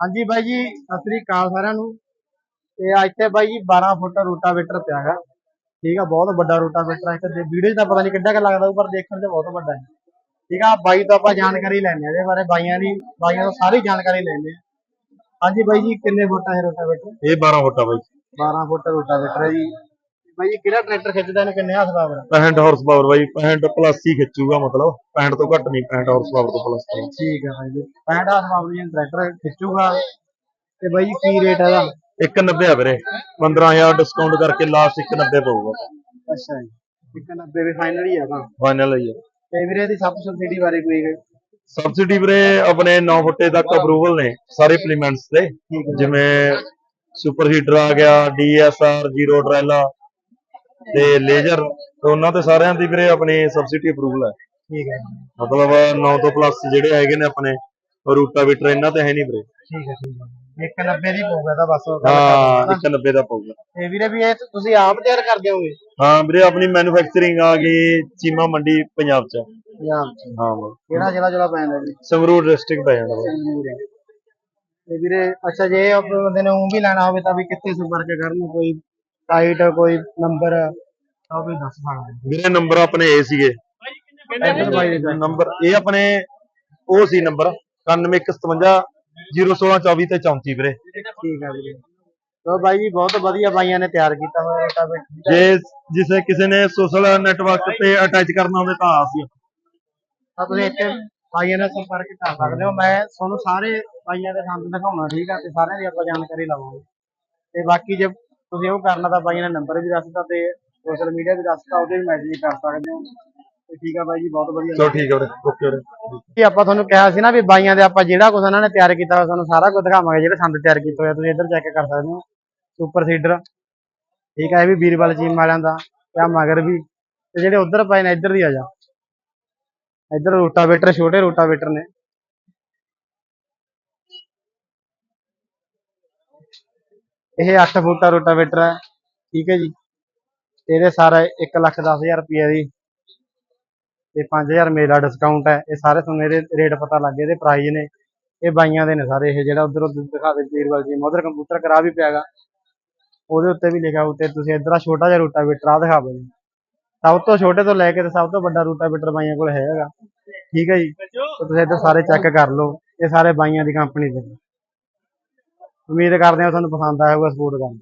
ਹਾਂਜੀ ਬਾਈ ਜੀ ਸਤਿ ਸ੍ਰੀ ਅਕਾਲ ਸਾਰਿਆਂ ਨੂੰ। ਤੇ ਅੱਜ ਤੇ ਬਾਈ ਜੀ 12 ਫੁੱਟ ਰੂਟਾਵੇਟਰ ਪਿਆ ਹੈਗਾ। ਠੀਕ ਆ ਬਹੁਤ ਵੱਡਾ ਰੂਟਾਵੇਟਰ ਹੈ ਤੇ ਵੀਡੀਓ 'ਚ ਤਾਂ ਪਤਾ ਨਹੀਂ ਕਿੱਡਾ ਕੁ ਲੱਗਦਾ ਪਰ ਦੇਖਣ 'ਚ ਬਹੁਤ ਵੱਡਾ ਹੈ। ਠੀਕ ਆ ਬਾਈ ਤੋਂ ਆਪਾਂ ਜਾਣਕਾਰੀ ਲੈਣੇ ਆ ਇਹਦੇ ਬਾਰੇ ਬਾਈਆਂ ਦੀ ਬਾਈਆਂ ਤੋਂ ਸਾਰੀ ਜਾਣਕਾਰੀ ਲੈਣੇ ਆ ਹਾਂਜੀ ਬਾਈ ਜੀ ਕਿੰਨੇ ਫੁੱਟ ਹੈ ਰੂਟਾਵੇਟਰ? ਇਹ 12 ਫੁੱਟਾ ਬਾਈ। 12 ਫੁੱਟ ਰੂਟਾਵੇਟਰ ਹੈ ਜੀ। ਬਾਈ ਜੀ ਕਿਹੜਾ ਟਰੈਕਟਰ ਖਿੱਚਦਾ ਇਹਨੂੰ ਕਿੰਨੇ ਹੱਥ ਪਾਵਰ 65 ਹਾਰਸ ਪਾਵਰ ਬਾਈ 65 ਪਲੱਸ ਹੀ ਖਿੱਚੂਗਾ ਮਤਲਬ। 65 ਤੋਂ ਘੱਟ ਨਹੀਂ 65 ਹਾਰਸ ਪਾਵਰ ਤੋਂ ਪਲੱਸ ਹੈ ਠੀਕ ਹੈ ਬਾਈ ਜੀ 65 ਹੱਥ ਪਾਵਰ ਦੀ ਟਰੈਕਟਰ ਖਿੱਚੂਗਾ। ਤੇ ਬਾਈ ਜੀ ਕੀ ਰੇਟ ਇਹਦਾ? 190 ਆ ਵੀਰੇ। 15000 ਡਿਸਕਾਊਂਟ ਕਰਕੇ ਲਾਸਟ 190 ਪਊਗਾ। ਅੱਛਾ ਜੀ 190 ਵੀ ਫਾਈਨਲ ਹੀ ਆ ਤਾਂ ਫਾਈਨਲ ਹੀ ਹੈ ਤੇ ਵੀਰੇ ਇਹਦੀ ਸਬ ਸਬਸਿਡੀ ਬਾਰੇ ਕੋਈ ਸਬਸਿਡੀ ਵੀਰੇ ਆਪਣੇ 9 ਫੁੱਟੇ ਤੱਕ ਅਪਰੂਵਲ ਨੇ ਸਾਰੇ ਜਿਵੇਂ ਸੁਪਰ ਹੀਟਰ ਆ ਗਿਆ ਡੀਐਸਆਰ ਜ਼ੀਰੋ ਟਰੈਲਾ ਤੇ ਲੇਜ਼ਰ ਤੇ ਉਹਨਾਂ ਤੇ ਸਾਰਿਆਂ ਦੀ ਵੀਰੇ ਆਪਣੀ ਸਬਸਿਡੀ ਅਪਰੂਵਲ ਹੈ। ਠੀਕ ਹੈ ਮਤਲਬ 9 ਤੋਂ ਪਲੱਸ ਜਿਹੜੇ ਹੈਗੇ ਨੇ ਆਪਣੇ ਰੂਟਾਵੀਟਰ ਇਹਨਾਂ ਤੇ ਹੈ ਨਹੀਂ ਵੀਰੇ। ਠੀਕ ਹੈ ਠੀਕ ਹੈ। 190 ਦੀ ਪਊਗਾ ਤਾਂ ਬਸ ਉਹ ਗੱਲ ਹਾਂ ਕਰ 190 ਦਾ ਪਊਗਾ। ਤੇ ਵੀਰੇ ਵੀ ਇਹ ਤੁਸੀਂ ਆਪ ਤਿਆਰ ਕਰਦੇ ਹੋਗੇ? ਹਾਂ ਵੀਰੇ ਆਪਣੀ ਮੈਨੂਫੈਕਚਰਿੰਗ ਆ ਗਈ ਚੀਮਾ ਮੰਡੀ ਪੰਜਾਬ ਚ। ਪੰਜਾਬ ਚ। ਹਾਂ ਬਾਈ। ਕਿਹੜਾ ਜ਼ਿਲ੍ਹਾ ਜ਼ਿਲ੍ਹਾ ਪੈਂਦਾ ਜੀ? ਸੰਗਰੂਰ ਡਿਸਟ੍ਰਿਕਟ ਪੈ ਜਾਂਦਾ ਬਾਈ। ਸੰਗਰੂਰ ਹੈ। ਤੇ ਵੀਰੇ ਅੱਛਾ ਜੇ ਆਪਣੇ ਬੰਦੇ ਨੇ ਉਹ ਵੀ ਲੈਣਾ ਹੋਵੇ ਤਾਂ ਵੀ ਕਿੱਥੇ ਸੰਪਰਕ ਕਰਨ? ਕੋਈ ਸਾਈਟ ਕੋਈ ਨੰਬਰ ਤਾਂ ਵੀ ਦੱਸ ਸਕਦੇ ਹੋ। ਵੀਰੇ ਨੰਬਰ ਆਪਣੇ ਇਹ ਸੀਗੇ। ਨੰਬਰ ਇਹ ਆਪਣੇ ਉਹ ਸੀ ਨੰਬਰ 9157 01624 ਤੇ 34 ਵੀਰੇ। ਠੀਕ ਹੈ ਵੀਰੇ। ਤੋ ਬਾਈ ਜੀ ਬਹੁਤ ਵਧੀਆ ਬਾਈਆਂ ਨੇ ਤਿਆਰ ਕੀਤਾ ਹੋਇਆ ਰੋਟਾਵੇਟਰ ਜੇ ਜਿਸੇ ਕਿਸੇ ਨੇ ਸੋਸ਼ਲ ਨੈਟਵਰਕ ਤੇ ਅਟੈਚ ਕਰਨਾ ਹੋਵੇ ਤਾਂ ਤਾਂ ਤੁਸੀਂ ਇੱਥੇ ਬਾਈਆਂ ਨਾਲ ਸੰਪਰਕ ਕਰ ਸਕਦੇ ਹੋ। ਮੈਂ ਤੁਹਾਨੂੰ ਸਾਰੇ ਬਾਈਆਂ ਦੇ ਸੰਦ ਦਿਖਾਉਣਾ ਠੀਕ ਆ? ਤੇ ਸਾਰਿਆਂ ਦੀ ਆਪਾਂ ਜਾਣਕਾਰੀ ਲਵਾਂਗੇ। ਤੇ ਬਾਕੀ ਜੇ ਤੁਸੀਂ ਉਹ ਕਰਨਾ ਤਾਂ ਬਾਈਆਂ ਨੇ ਨੰਬਰ ਵੀ ਦੱਸਤਾ ਤੇ ਸੋਸ਼ਲ ਮੀਡੀਆ ਵੀ ਦੱਸਤਾ ਉਹਦੇ ਵੀ ਮੈਸੇਜ ਕਰ ਸਕਦੇ ਹੋ। ਤੇ ਠੀਕ ਆ ਬਾਈ ਜੀ ਬਹੁਤ ਵਧੀਆ। ਚਲੋ ਠੀਕ ਹੈ ਵੀਰੇ ਓਕੇ ਵੀਰੇ। ਕਿ ਆਪਾਂ ਤੁਹਾਨੂੰ ਕਿਹਾ ਸੀ ਨਾ ਵੀ ਬਾਈਆਂ ਦੇ ਆਪਾਂ ਜਿਹੜਾ ਕੁਝ ਉਹਨਾਂ ਨੇ ਤਿਆਰ ਕੀਤਾ ਹੋਇਆ ਤੁਹਾਨੂੰ ਸਾਰਾ ਕੁਝ ਦਿਖਾਵਾਂਗੇ ਜਿਹੜੇ ਸੰਦ ਤਿਆਰ ਕੀਤੇ ਹੋਏ ਆ ਤੁਸੀਂ ਇੱਧਰ ਚੈੱਕ ਕਰ ਸਕਦੇ ਹੋ। ਸੁਪਰ ਸੀਡਰ ਠੀਕ ਆ ਇਹ ਵੀ ਵੀਰਵਾਲ ਚੀਮ ਵਾਲਿਆਂ ਦਾ ਤੇ ਆਹ ਮਗਰ ਵੀ ਤੇ ਜਿਹੜੇ ਉਧਰ ਪਏ ਨੇ ਇੱਧਰ ਦੀ ਆ ਜਾ। ਇੱਧਰ ਰੋਟਾਵੇਟਰ ਛੋਟੇ ਰੋਟਾਵੇਟਰ ਨੇ। ਇਹ 8 ਫੁੱਟਾ ਰੋਟਾਵੇਟਰ ਹੈ ਠੀਕ ਹੈ ਜੀ। ਇਹਦੇ ਸਾਰਾ 1 ਲੱਖ 10000 ਰੁਪਏ ਦੀ ਤੇ 5000 ਮੇਰਾ ਡਿਸਕਾਊਂਟ ਹੈ। ਇਹ ਸਾਰੇ ਤੁਹਾਨੂੰ ਇਹਦੇ ਰੇਟ ਪਤਾ ਲੱਗ ਗਏ ਇਹਦੇ ਪ੍ਰਾਈਸ ਨੇ। ਇਹ ਬਾਈਆਂ ਦੇ ਨੇ ਸਾਰੇ ਇਹ ਜਿਹੜਾ ਉਧਰ ਦਿਖਾ ਦੇ ਵੀਰਵਾਲ ਜੀ ਉਧਰ ਕੰਪਿਊਟਰ ਕਰਾ ਵੀ ਪਿਆਗਾ ਉਹਦੇ ਉੱਤੇ ਵੀ ਲਿਖਿਆ ਉੱਤੇ ਤੁਸੀਂ ਇੱਧਰ ਆ ਛੋਟਾ ਜਿਹਾ ਰੋਟਾਵੇਟਰ ਆ ਦਿਖਾ ਜੀ। ਸਭ ਤੋਂ ਛੋਟੇ ਤੋਂ ਲੈ ਕੇ ਤੇ ਸਭ ਤੋਂ ਵੱਡਾ ਰੋਟਾਵੇਟਰ ਬਾਈਆਂ ਕੋਲ ਹੈਗਾ। ਠੀਕ ਹੈ ਜੀ। ਤੁਸੀਂ ਇੱਧਰ ਸਾਰੇ ਚੈੱਕ ਕਰ ਲਓ। ਇਹ ਸਾਰੇ ਬਾਈਆਂ ਦੀ ਕੰਪਨੀ ਦੇ ਨੇ। ਉਮੀਦ ਕਰਦੇ ਹਾਂ ਤੁਹਾਨੂੰ ਪਸੰਦ ਆਇਆ ਹੋਊਗਾ ਸਪੋਰਟ ਕਰਨ।